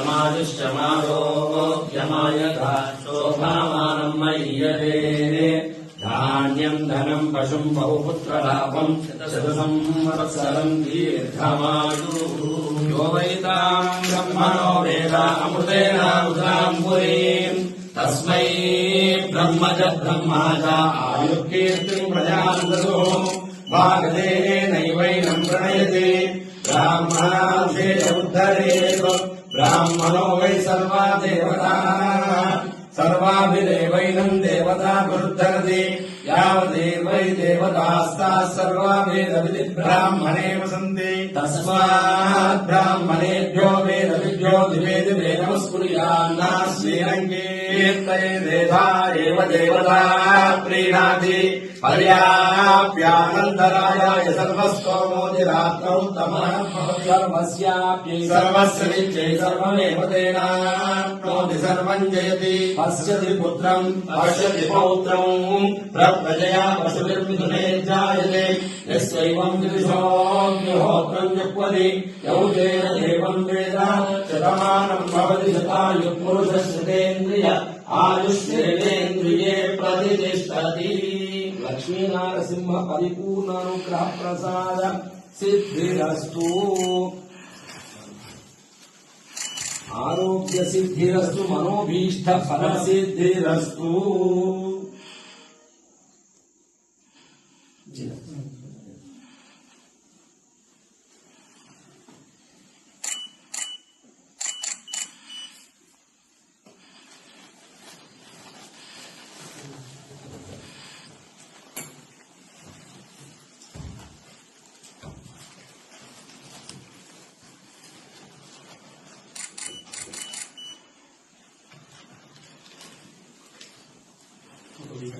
यमायुष्यमारोग्यमायथा शोभामानम् मय्यते धान्यम् धनम् पशुम् बहुपुत्रलाभम् शतसंवत्सरम् दीर्घमायुः यो वैताम् ब्रह्मणो वेद अमृतेन रुद्राम् पुरीम् तस्मै ब्रह्म च ब्रह्मा च आयुर्कीर्तिम् प्रजाम् ददो भागदेनैवैनम् प्रणयते ब्राह्मणार्थे उद्धरेव ब्राह्मणो वै सर्वा देवताः सर्वाभिदेवैनम् देवता विरुद्धरति यावदेवै देवतास्ताः सर्वा वेदविधि ब्राह्मणे वसन्ति तस्मात् ब्राह्मणेभ्यो वेदविभ्यो दिवे दिवे नमस्कुर्यान्ना श्रीरङ्गीर्तये देधा एव देवता प्रीणाति पर्याप्यानन्तरायाय सर्वस्तोमोदिरात्रौ तमः सर्वस्याप्यै सर्वस्य विद्यै सर्वमेव तेनाप्नोति सर्वम् जयति पश्यति पुत्रम् पश्यति पौत्रम् प्रप्रजया पशुभिर्मिथुने जायते यस्यैवम् विदुषोऽग्निहोत्रम् जुह्वति यौतेन देवम् वेद शतमानम् भवति शतायुः पुरुषश्रुतेन्द्रिय आयुष्येन्द्रिये प्रतिष्ठति లక్ష్మీనారసింహ పరిపూర్ణ అనుగ్రహ ప్రసాద సిద్ధిరస్తు ఆరోగ్య సిద్ధిరస్తు మనోభీష్ట ఫల సిద్ధిరస్తు ことで、